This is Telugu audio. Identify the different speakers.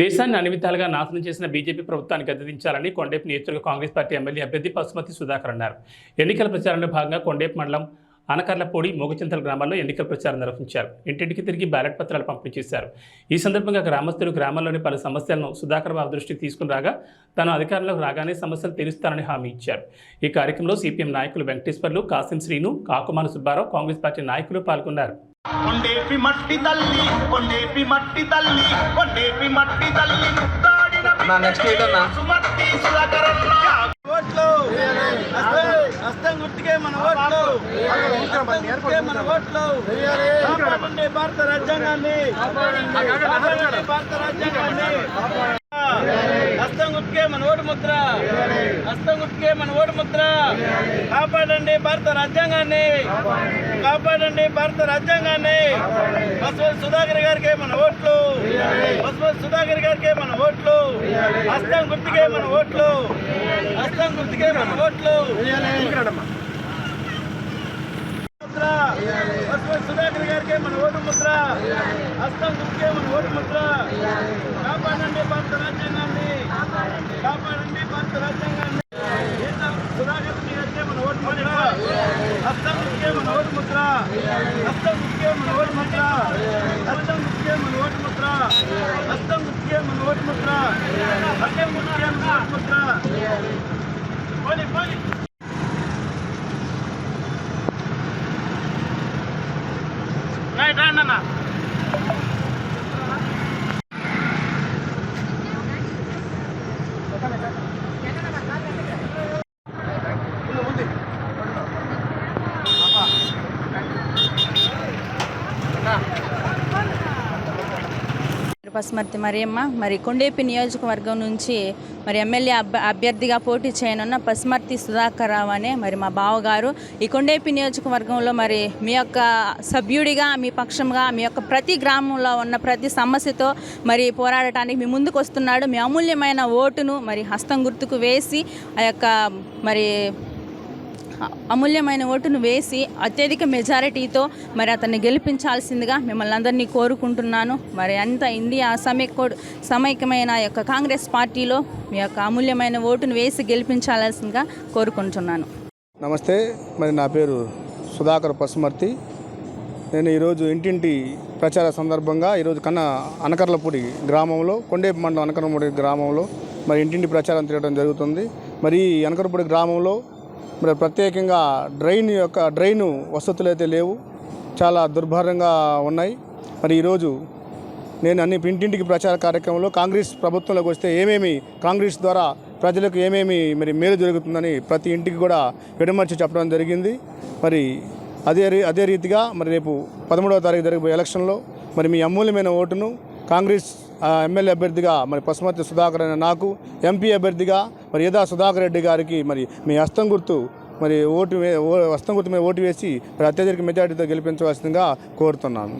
Speaker 1: దేశాన్ని అన్ని విధాలుగా నాశనం చేసిన బీజేపీ ప్రభుత్వాన్ని గద్దెదించాలని కొండేపు నియోజకవర్గ కాంగ్రెస్ పార్టీ ఎమ్మెల్యే అభ్యర్థి పశుమతి సుధాకర్ అన్నారు. ఎన్నికల ప్రచారంలో భాగంగా కొండేపు మండలం అనకర్లపూడి మోగచింతల గ్రామాల్లో ఎన్నికల ప్రచారం నిర్వహించారు. ఇంటింటికి తిరిగి బ్యాలెట్ పత్రాలు పంపిణీ చేశారు. ఈ సందర్భంగా గ్రామస్తులు గ్రామాల్లోని పలు సమస్యలను సుధాకర్ బాబు దృష్టికి తీసుకుని రాగా తాను అధికారంలోకి రాగానే సమస్యలు తీరుస్తానని హామీ ఇచ్చారు. ఈ కార్యక్రమంలో సిపిఎం నాయకులు వెంకటేశ్వర్లు కాసిం శ్రీను కాకుమాన సుబ్బారావు కాంగ్రెస్ పార్టీ నాయకులు పాల్గొన్నారు.
Speaker 2: కొండేపి మట్టి తల్లి కొండేపి మట్టి తల్లి కొండేపి మట్టి తల్లి ముద్దాడిన
Speaker 3: నా నెక్స్ట్ ఏంటన్నా
Speaker 2: సుమట్టి సుధాకరన్న. ఓట్లు. హస్తం గుర్తుకే మన ఓట్లు. గుర్తుకే మన ఓట్లు. కాపాడండి భారత రాజ్యాంగాన్ని. భారత రాజ్యాంగాన్ని. మన ఓటు ముద్ర. హస్తం గుర్తుకే మన ఓటు ముద్ర. కాపాడండి భారత రాజ్యాంగాన్ని. కాపాడండి భారత రాజ్యాంగాన్ని. బసవన్ సుధాకర్ గారికి మన ఓట్లు. బసవన్ సుధాకర్ గారికి మన ఓట్లు. హస్తం గుర్తుకే మన ఓట్లు. హస్తం గుర్తుకే మన ఓట్లు. ముద్ర సుధాకర్ గారికి మన ఓటు ముద్ర. హస్తం గుర్తుకే మన ఓటు ముద్ర. కాపాడండి భారత రాజ్యాంగాన్ని. కాపాడండి భారత రాజ్యాంగాన్ని సుధాకర్ గారికి మన ఓటు ముద్ర హస్తం గుర్తుకే మన ఓటు ముద్ర హస్తం గుర్తుకే మన ఓటు ముద్ర హస్తం గుర్తుకే మన ఓటు ముద్ర హస్తం గుర్తుకే మన ఓటు ముద్ర హస్తం గుర్తుకే మన ఓటు ముద్ర పోనీ పోనీ రైట్ రండి అన్న
Speaker 4: పసుమర్తి మరియమ్మ మరి కొండేపి నియోజకవర్గం నుంచి మరి ఎమ్మెల్యే అభ్య అభ్యర్థిగా పోటీ చేయనున్న పసుమర్తి సుధాకర్ రావు అనే మరి మా బావగారు. ఈ కొండేపి నియోజకవర్గంలో మరి మీ యొక్క సభ్యుడిగా మీ పక్షంగా మీ యొక్క ప్రతి గ్రామంలో ఉన్న ప్రతి సమస్యతో మరి పోరాడటానికి మీ ముందుకు వస్తున్నాడు. మీ అమూల్యమైన ఓటును మరి హస్తం గుర్తుకు వేసి ఆ యొక్క మరి అమూల్యమైన ఓటును వేసి అత్యధిక మెజారిటీతో మరి అతన్ని గెలిపించాల్సిందిగా మిమ్మల్ని అందరినీ కోరుకుంటున్నాను. మరి అంత ఇండియా సమైక్య సమైక్యమైన యొక్క కాంగ్రెస్ పార్టీలో మీ యొక్క అమూల్యమైన ఓటును వేసి గెలిపించాల్సిందిగా కోరుకుంటున్నాను.
Speaker 5: నమస్తే మరి నా పేరు సుధాకర్ పసుమర్తి. నేను ఈరోజు ఇంటింటి ప్రచార సందర్భంగా ఈరోజు కన్నా అనకర్లపూడి గ్రామంలో కొండేపు మండలం అనకర్లపూడి గ్రామంలో మరి ఇంటింటి ప్రచారం తిరగడం జరుగుతుంది. మరి ఈ అనకరపూడి గ్రామంలో మరి ప్రత్యేకంగా డ్రైన్ యొక్క డ్రైన్ వసతులు అయితే లేవు. చాలా దుర్భరంగా ఉన్నాయి. మరి ఈరోజు నేను అన్ని ఇంటింటికి ప్రచార కార్యక్రమంలో కాంగ్రెస్ ప్రభుత్వంలోకి వస్తే ఏమేమి కాంగ్రెస్ ద్వారా ప్రజలకు ఏమేమి మరి మేలు జరుగుతుందని ప్రతి ఇంటికి కూడా విడమర్చి చెప్పడం జరిగింది. మరి అదే రీ అదే రీతిగా మరి రేపు పదమూడవ తారీఖు జరగబోయే ఎలక్షన్లో మరి మీ అమూల్యమైన ఓటును కాంగ్రెస్ ఎమ్మెల్యే అభ్యర్థిగా మరి పశుమతి సుధాకర్ అనే నాకు ఎంపీ అభ్యర్థిగా మరి యదా సుధాకర్ రెడ్డి గారికి మరి మీ హస్తం గుర్తు మరి ఓటు వే- ఓ- హస్తం గుర్తు మీద ఓటు వేసి మరి అత్యధిక మెజార్టీతో గెలిపించవలసిందిగా కోరుతున్నాను.